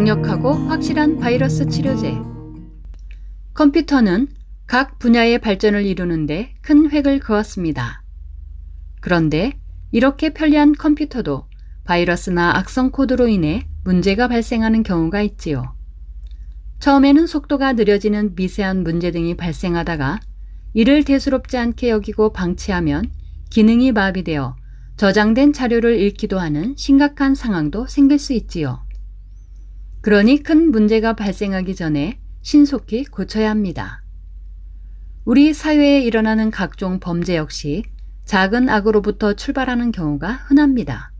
강력하고 확실한 바이러스 치료제 컴퓨터는 각 분야의 발전을 이루는데 큰 획을 그었습니다. 그런데 이렇게 편리한 컴퓨터도 바이러스나 악성 코드로 인해 문제가 발생하는 경우가 있지요. 처음에는 속도가 느려지는 미세한 문제 등이 발생하다가 이를 대수롭지 않게 여기고 방치하면 기능이 마비되어 저장된 자료를 잃기도 하는 심각한 상황도 생길 수 있지요. 그러니 큰 문제가 발생하기 전에 신속히 고쳐야 합니다. 우리 사회에 일어나는 각종 범죄 역시 작은 악으로부터 출발하는 경우가 흔합니다.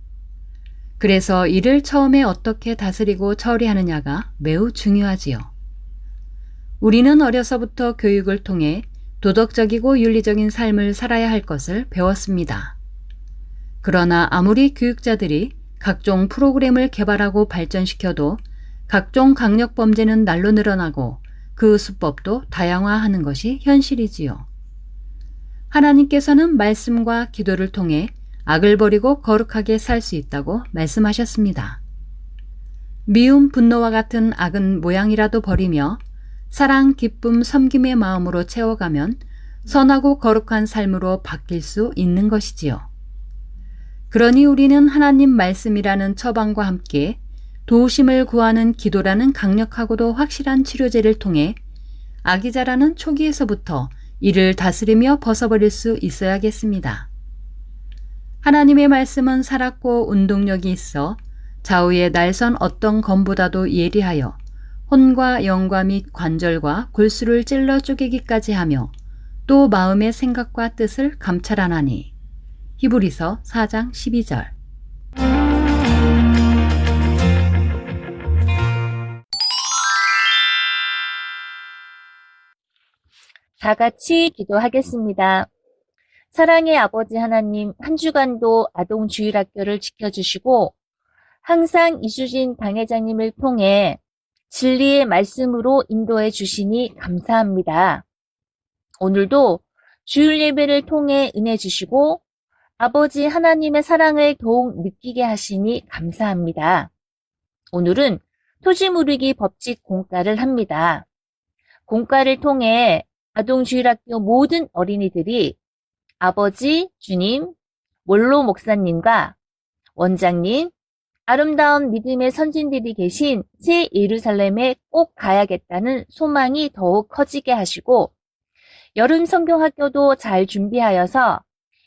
그래서 이를 처음에 어떻게 다스리고 처리하느냐가 매우 중요하지요. 우리는 어려서부터 교육을 통해 도덕적이고 윤리적인 삶을 살아야 할 것을 배웠습니다. 그러나 아무리 교육자들이 각종 프로그램을 개발하고 발전시켜도 각종 강력 범죄는 날로 늘어나고 그 수법도 다양화하는 것이 현실이지요. 하나님께서는 말씀과 기도를 통해 악을 버리고 거룩하게 살 수 있다고 말씀하셨습니다. 미움, 분노와 같은 악은 모양이라도 버리며 사랑, 기쁨, 섬김의 마음으로 채워가면 선하고 거룩한 삶으로 바뀔 수 있는 것이지요. 그러니 우리는 하나님 말씀이라는 처방과 함께 도우심을 구하는 기도라는 강력하고도 확실한 치료제를 통해 아기 자라는 초기에서부터 이를 다스리며 벗어버릴 수 있어야겠습니다. 하나님의 말씀은 살았고 운동력이 있어 좌우의 날선 어떤 검보다도 예리하여 혼과 영과 및 관절과 골수를 찔러 쪼개기까지 하며 또 마음의 생각과 뜻을 감찰하나니 히브리서 4장 12절 다 같이 기도하겠습니다. 사랑의 아버지 하나님, 한 주간도 아동 주일학교를 지켜주시고, 항상 이수진 당회장님을 통해 진리의 말씀으로 인도해 주시니 감사합니다. 오늘도 주일 예배를 통해 은혜 주시고, 아버지 하나님의 사랑을 더욱 느끼게 하시니 감사합니다. 오늘은 토지 무르기 법칙 공과를 합니다. 공과를 통해 아동주일학교 모든 어린이들이 아버지, 주님, 원로 목사님과 원장님, 아름다운 믿음의 선진들이 계신 새 예루살렘에 꼭 가야겠다는 소망이 더욱 커지게 하시고 여름 성경학교도 잘 준비하여서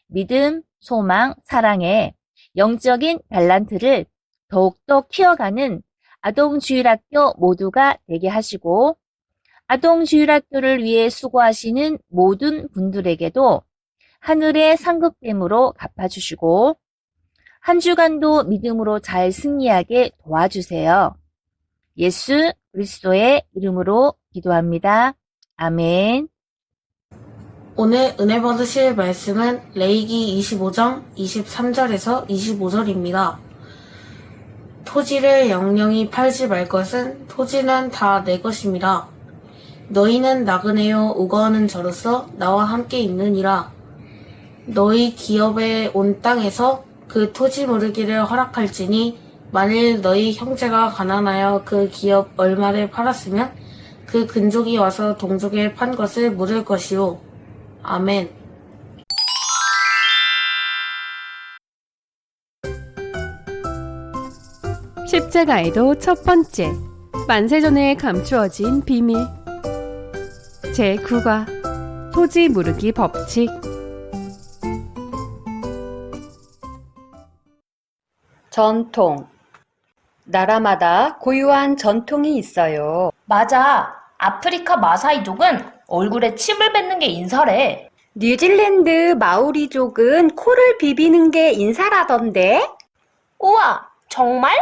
믿음, 소망, 사랑의 영적인 밸런트를 더욱더 키워가는 아동주일학교 모두가 되게 하시고 아동 주일학교를 위해 수고하시는 모든 분들에게도 하늘의 상급됨으로 갚아주시고 한 주간도 믿음으로 잘 승리하게 도와주세요. 예수 그리스도의 이름으로 기도합니다. 아멘. 오늘 은혜 받으실 말씀은 레이기 25장 23절에서 25절입니다. 토지를 영영히 팔지 말 것은 토지는 다 내 것입니다. 너희는 나그네요 우거하는 자로서 나와 함께 있느니라. 너희 기업에 온 땅에서 그 토지 모르기를 허락할지니 만일 너희 형제가 가난하여 그 기업 얼마를 팔았으면 그 근족이 와서 동족에 판 것을 물을 것이요. 아멘. 십자가에도 첫 번째 만세전에 감추어진 비밀 제9과 토지 무르기 법칙 전통 나라마다 고유한 전통이 있어요. 맞아. 아프리카 마사이족은 얼굴에 침을 뱉는 게 인사래. 뉴질랜드 마오리족은 코를 비비는 게 인사라던데? 우와, 정말?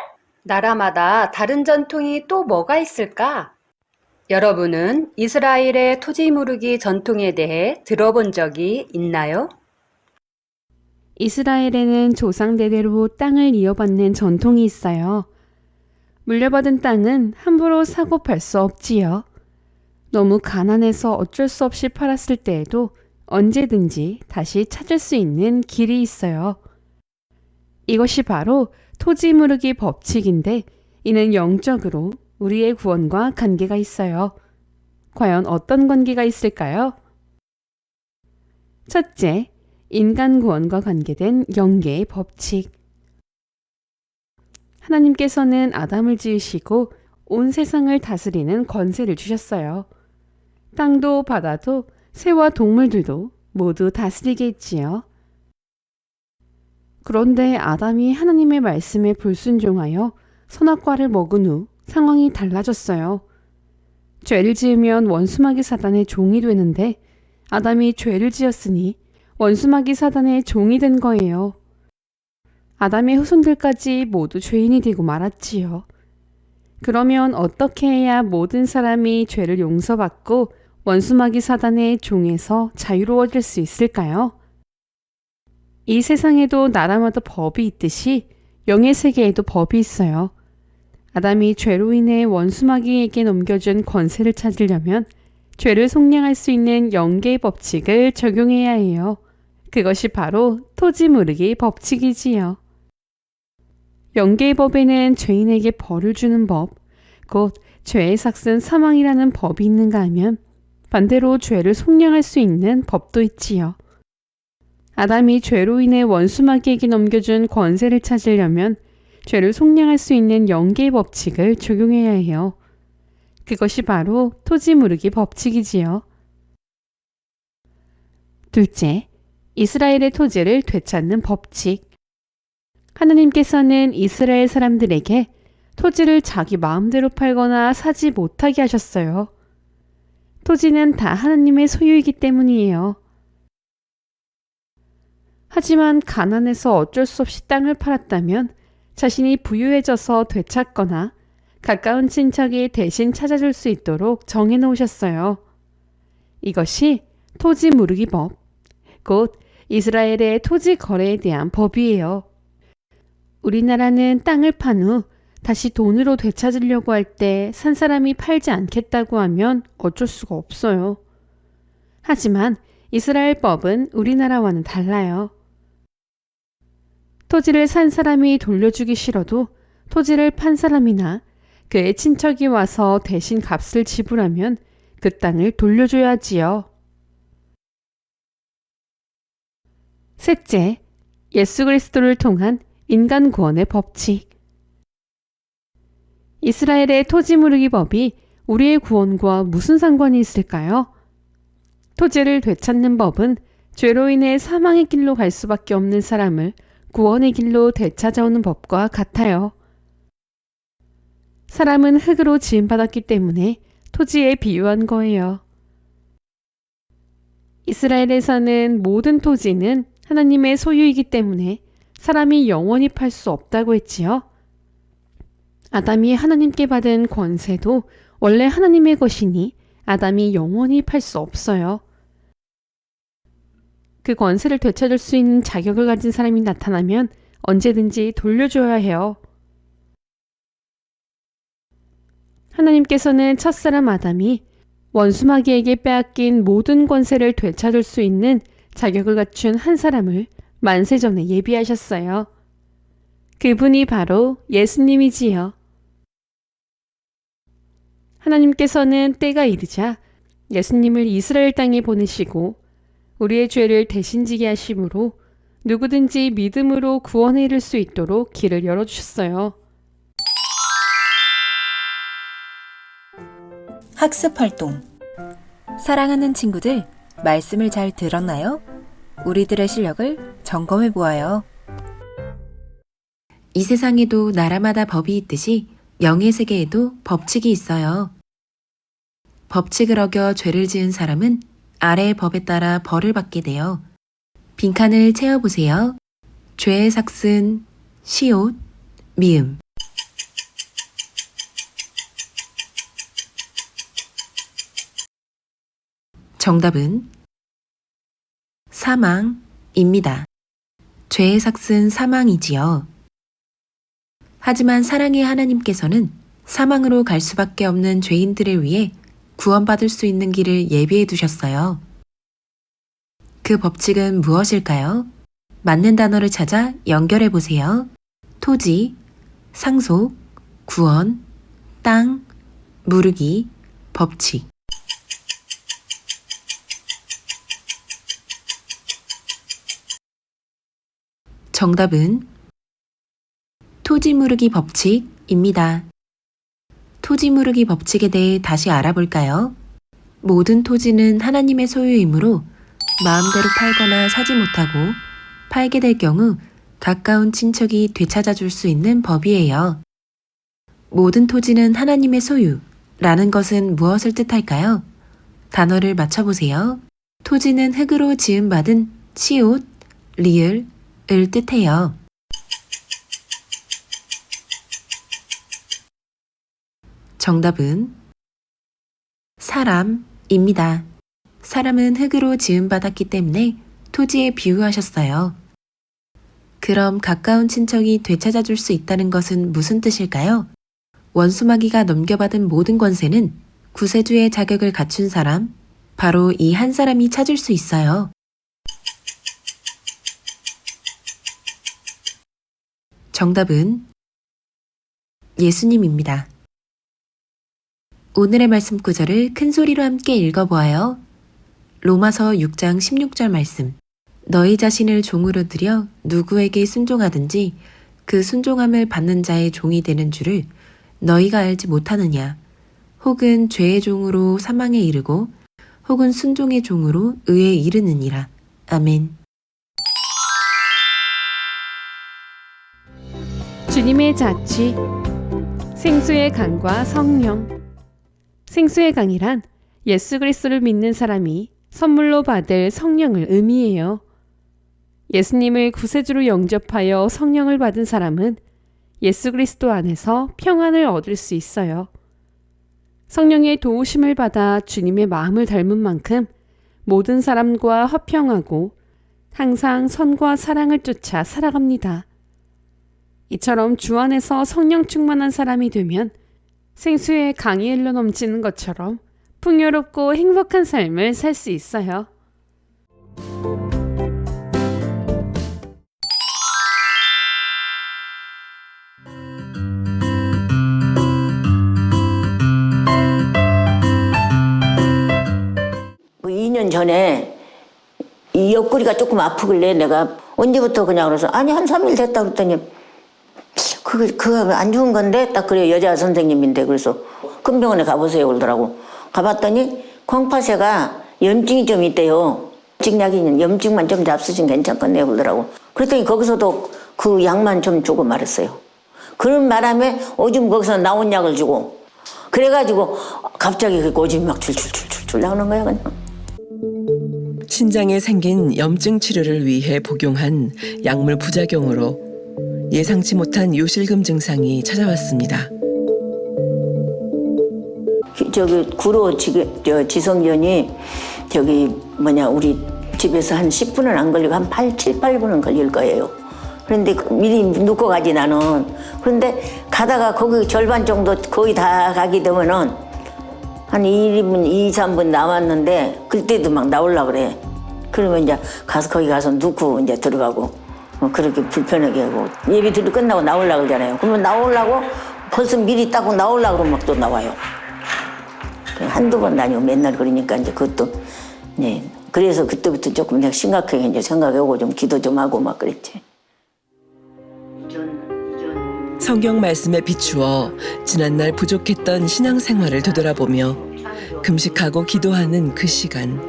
나라마다 다른 전통이 또 뭐가 있을까? 여러분은 이스라엘의 토지 무르기 전통에 대해 들어본 적이 있나요? 이스라엘에는 조상대대로 땅을 이어받는 전통이 있어요. 물려받은 땅은 함부로 사고 팔 수 없지요. 너무 가난해서 어쩔 수 없이 팔았을 때에도 언제든지 다시 찾을 수 있는 길이 있어요. 이것이 바로 토지 무르기 법칙인데 이는 영적으로 우리의 구원과 관계가 있어요. 과연 어떤 관계가 있을까요? 첫째, 인간 구원과 관계된 영계의 법칙. 하나님께서는 아담을 지으시고 온 세상을 다스리는 권세를 주셨어요. 땅도 바다도 새와 동물들도 모두 다스리게 했지요. 그런데 아담이 하나님의 말씀에 불순종하여 선악과를 먹은 후 상황이 달라졌어요. 죄를 지으면 원수마귀 사단의 종이 되는데 아담이 죄를 지었으니 원수마귀 사단의 종이 된 거예요. 아담의 후손들까지 모두 죄인이 되고 말았지요. 그러면 어떻게 해야 모든 사람이 죄를 용서받고 원수마귀 사단의 종에서 자유로워질 수 있을까요? 이 세상에도 나라마다 법이 있듯이 영의 세계에도 법이 있어요. 아담이 죄로 인해 원수마귀에게 넘겨준 권세를 찾으려면 죄를 속량할 수 있는 영계의 법칙을 적용해야 해요. 그것이 바로 토지 무르기 법칙이지요. 영계의 법에는 죄인에게 벌을 주는 법, 곧 죄의 삭은 사망이라는 법이 있는가 하면 반대로 죄를 속량할 수 있는 법도 있지요. 아담이 죄로 인해 원수마귀에게 넘겨준 권세를 찾으려면 죄를 속량할 수 있는 영계의 법칙을 적용해야 해요. 그것이 바로 토지 무르기 법칙이지요. 둘째, 이스라엘의 토지를 되찾는 법칙. 하나님께서는 이스라엘 사람들에게 토지를 자기 마음대로 팔거나 사지 못하게 하셨어요. 토지는 다 하나님의 소유이기 때문이에요. 하지만 가난해서 어쩔 수 없이 땅을 팔았다면 자신이 부유해져서 되찾거나 가까운 친척이 대신 찾아줄 수 있도록 정해 놓으셨어요. 이것이 토지 무르기 법, 곧 이스라엘의 토지 거래에 대한 법이에요. 우리나라는 땅을 판 후 다시 돈으로 되찾으려고 할 때 산 사람이 팔지 않겠다고 하면 어쩔 수가 없어요. 하지만 이스라엘 법은 우리나라와는 달라요. 토지를 산 사람이 돌려주기 싫어도 토지를 판 사람이나 그의 친척이 와서 대신 값을 지불하면 그 땅을 돌려줘야지요. 셋째, 예수 그리스도를 통한 인간 구원의 법칙. 이스라엘의 토지 무르기 법이 우리의 구원과 무슨 상관이 있을까요? 토지를 되찾는 법은 죄로 인해 사망의 길로 갈 수밖에 없는 사람을 구원의 길로 되찾아오는 법과 같아요. 사람은 흙으로 지음받았기 때문에 토지에 비유한 거예요. 이스라엘에서는 모든 토지는 하나님의 소유이기 때문에 사람이 영원히 팔 수 없다고 했지요. 아담이 하나님께 받은 권세도 원래 하나님의 것이니 아담이 영원히 팔 수 없어요. 그 권세를 되찾을 수 있는 자격을 가진 사람이 나타나면 언제든지 돌려줘야 해요. 하나님께서는 첫사람 아담이 원수마귀에게 빼앗긴 모든 권세를 되찾을 수 있는 자격을 갖춘 한 사람을 만세 전에 예비하셨어요. 그분이 바로 예수님이지요. 하나님께서는 때가 이르자 예수님을 이스라엘 땅에 보내시고 우리의 죄를 대신 지게 하심으로 누구든지 믿음으로 구원에 이를 수 있도록 길을 열어주셨어요. 학습 활동. 사랑하는 친구들, 말씀을 잘 들었나요? 우리들의 실력을 점검해 보아요. 이 세상에도 나라마다 법이 있듯이 영의 세계에도 법칙이 있어요. 법칙을 어겨 죄를 지은 사람은 아래의 법에 따라 벌을 받게 돼요. 빈칸을 채워보세요. 죄의 삭슨, 시옷, 미음. 정답은 사망입니다. 죄의 삭은 사망이지요. 하지만 사랑의 하나님께서는 사망으로 갈 수밖에 없는 죄인들을 위해 구원받을 수 있는 길을 예비해 두셨어요. 그 법칙은 무엇일까요? 맞는 단어를 찾아 연결해 보세요. 토지, 상속, 구원, 땅, 무르기, 법칙. 정답은 토지 무르기 법칙입니다. 토지 무르기 법칙에 대해 다시 알아볼까요? 모든 토지는 하나님의 소유이므로 마음대로 팔거나 사지 못하고 팔게 될 경우 가까운 친척이 되찾아 줄 수 있는 법이에요. 모든 토지는 하나님의 소유라는 것은 무엇을 뜻할까요? 단어를 맞춰보세요. 토지는 흙으로 지음받은 시옷, 리을, 을 뜻해요. 정답은 사람입니다. 사람은 흙으로 지음받았기 때문에 토지에 비유하셨어요. 그럼 가까운 친척이 되찾아 줄 수 있다는 것은 무슨 뜻일까요? 원수마귀가 넘겨받은 모든 권세는 구세주의 자격을 갖춘 사람, 바로 이 한 사람이 찾을 수 있어요. 정답은 예수님입니다. 오늘의 말씀 구절을 큰 소리로 함께 읽어보아요. 로마서 6장 16절 말씀. 너희 자신을 종으로 들여 누구에게 순종하든지 그 순종함을 받는 자의 종이 되는 줄을 너희가 알지 못하느냐. 혹은 죄의 종으로 사망에 이르고 혹은 순종의 종으로 의에 이르느니라. 아멘. 주님의 자취 생수의 강과 성령 생수의 강이란 예수 그리스도를 믿는 사람이 선물로 받을 성령을 의미해요. 예수님을 구세주로 영접하여 성령을 받은 사람은 예수 그리스도 안에서 평안을 얻을 수 있어요. 성령의 도우심을 받아 주님의 마음을 닮은 만큼 모든 사람과 화평하고 항상 선과 사랑을 쫓아 살아갑니다. 이처럼 주 안에서 성령 충만한 사람이 되면 생수의 강이 흘러 넘치는 것처럼 풍요롭고 행복한 삶을 살 수 있어요. 뭐 2년 전에 이 옆구리가 조금 아프길래 내가 언제부터 그냥 그래서 아니 한 3일 됐다 그랬더니 그거 그거 안 좋은 건데 딱 그래 여자 선생님인데 그래서 큰 병원에 가보세요 그러더라고. 가봤더니 콩팥에가 염증이 좀 있대요. 염증약이 염증만 좀 잡수시면 괜찮겠네요 그러더라고. 그랬더니 거기서도 그 약만 좀 주고 말았어요. 그런 바람에 오줌 거기서 나온 약을 주고 그래가지고 갑자기 그 오줌이 막 줄줄줄줄줄 나오는 거야 그냥. 신장에 생긴 염증 치료를 위해 복용한 약물 부작용으로 예상치 못한 요실금 증상이 찾아왔습니다. 기- 저기 구로 지, 저 지성전이 저기 뭐냐 우리 집에서 한 10분은 안 걸리고 한 8, 7, 8분은 걸릴 거예요. 그런데 그 미리 놓고 가지 나는. 그런데 가다가 거기 절반 정도 거의 다 가게 되면은 한 1분, 2, 3분 남았는데 그때도 막 나올라 그래. 그러면 이제 가서 거기 가서 넣고 이제 들어가고 뭐 그렇게 불편하게 하고 예배 들이 끝나고 나올라 그러잖아요. 그러면 나오려고 벌써 미리 따고 나올라 그러면 막 또 나와요. 한두 번 다니고 맨날 그러니까 이제 그것도 네 그래서 그때부터 조금 내가 심각하게 이제 생각하고 좀 기도 좀 하고 막 그랬지. 성경 말씀에 비추어 지난날 부족했던 신앙생활을 되돌아보며 금식하고 기도하는 그 시간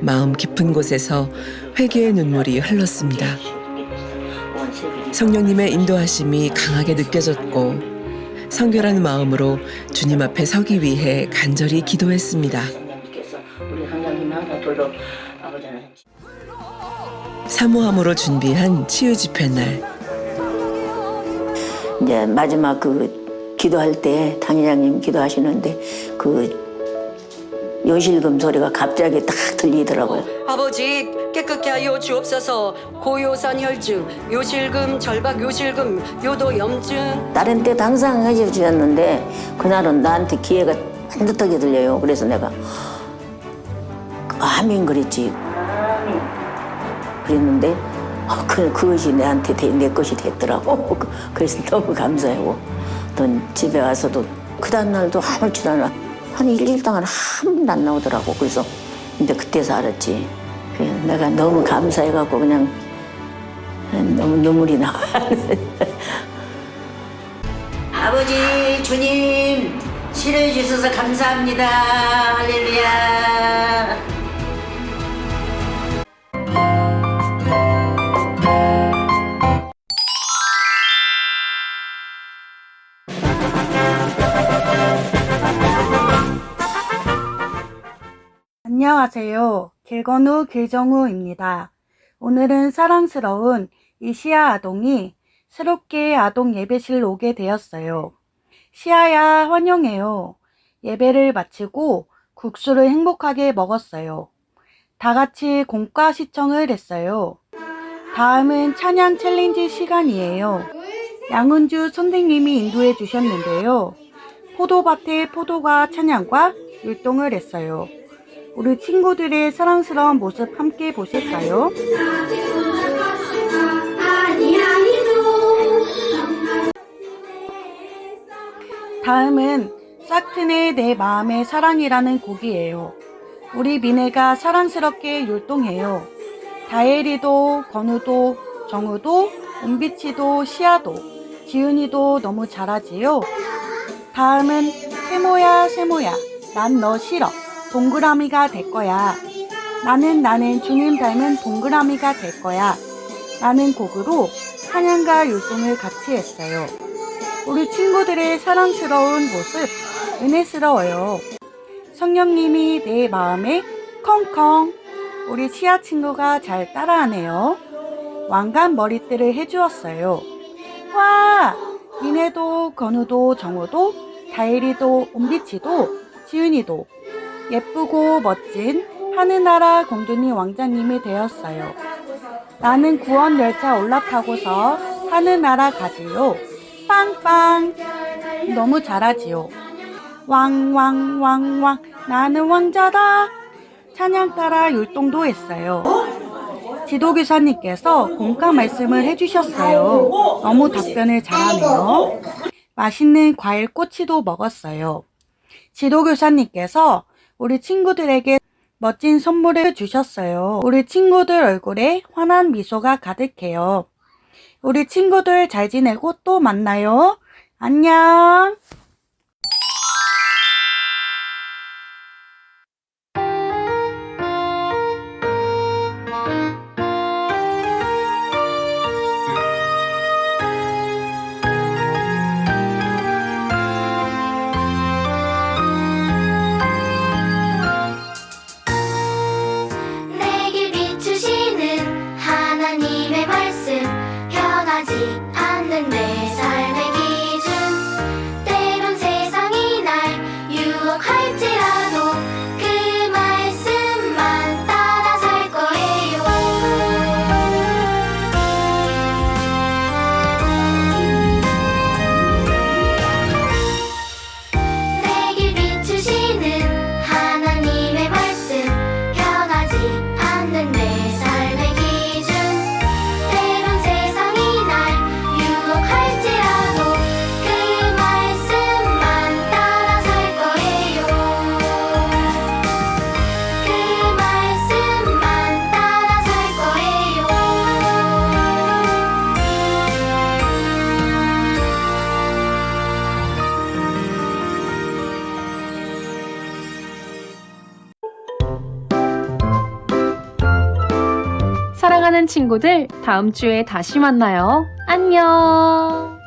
마음 깊은 곳에서 회개의 눈물이 흘렀습니다. 성령님의 인도하심이 강하게 느껴졌고 성결한 마음으로 주님 앞에 서기 위해 간절히 기도했습니다. 사모함으로 준비한 치유 집회 날 이제 마지막 그 기도할 때 당회장님 기도하시는데 그 요실금 소리가 갑자기 딱 들리더라고요. 아버지 깨끗게 하여 주옵소서 고요산 혈증 요실금 절박 요실금 요도 염증 다른 때도 항상 해주셨는데 그날은 나한테 기회가 반듯하게 들려요. 그래서 내가 아멘 그랬지. 그랬는데 어, 그, 그것이 내한테 대- 내 것이 됐더라고. 그래서 너무 감사하고 또 집에 와서도 그 다음날도 아무렇지도 않아. 한 일일 동안 한 번도 안 나오더라고. 그래서 근데 그때서 알았지. 그래서 내가 너무 감사해갖고 그냥 너무 눈물이 나와. 아버지 주님 치료해 주셔서 감사합니다. 할렐루야. 안녕하세요. 길건우 길정우입니다. 오늘은 사랑스러운 이시아 아동이 새롭게 아동 예배실 오게 되었어요. 시아야 환영해요. 예배를 마치고 국수를 행복하게 먹었어요. 다 같이 공과 시청을 했어요. 다음은 찬양 챌린지 시간이에요. 양은주 선생님이 인도해 주셨는데요. 포도밭에 포도가 찬양과 율동을 했어요. 우리 친구들의 사랑스러운 모습 함께 보실까요? 다음은 사튼의 내 마음의 사랑이라는 곡이에요. 우리 미네가 사랑스럽게 율동해요. 다혜리도, 건우도, 정우도, 은비치도, 시아도, 지은이도 너무 잘하지요? 다음은 세모야, 세모야, 난 너 싫어. 동그라미가 될 거야. 나는 나는 주님 닮은 동그라미가 될 거야. 라는 곡으로 찬양과 율동을 같이 했어요. 우리 친구들의 사랑스러운 모습 은혜스러워요. 성령님이 내 마음에 컹컹 우리 시아 친구가 잘 따라하네요. 왕관 머리띠를 해주었어요. 와! 미네도, 건우도, 정우도, 다혜리도, 옴비치도, 지은이도 예쁘고 멋진 하늘나라 공주님 왕자님이 되었어요. 나는 구원 열차 올라타고서 하늘나라 가지요. 빵빵. 너무 잘하지요. 왕왕왕왕 나는 왕자다. 찬양 따라 율동도 했어요. 지도교사님께서 공과 말씀을 해주셨어요. 너무 답변을 잘하네요. 맛있는 과일 꼬치도 먹었어요. 지도교사님께서 우리 친구들에게 멋진 선물을 주셨어요. 우리 친구들 얼굴에 환한 미소가 가득해요. 우리 친구들 잘 지내고 또 만나요. 안녕. 친구들, 다음 주에 다시 만나요. 안녕!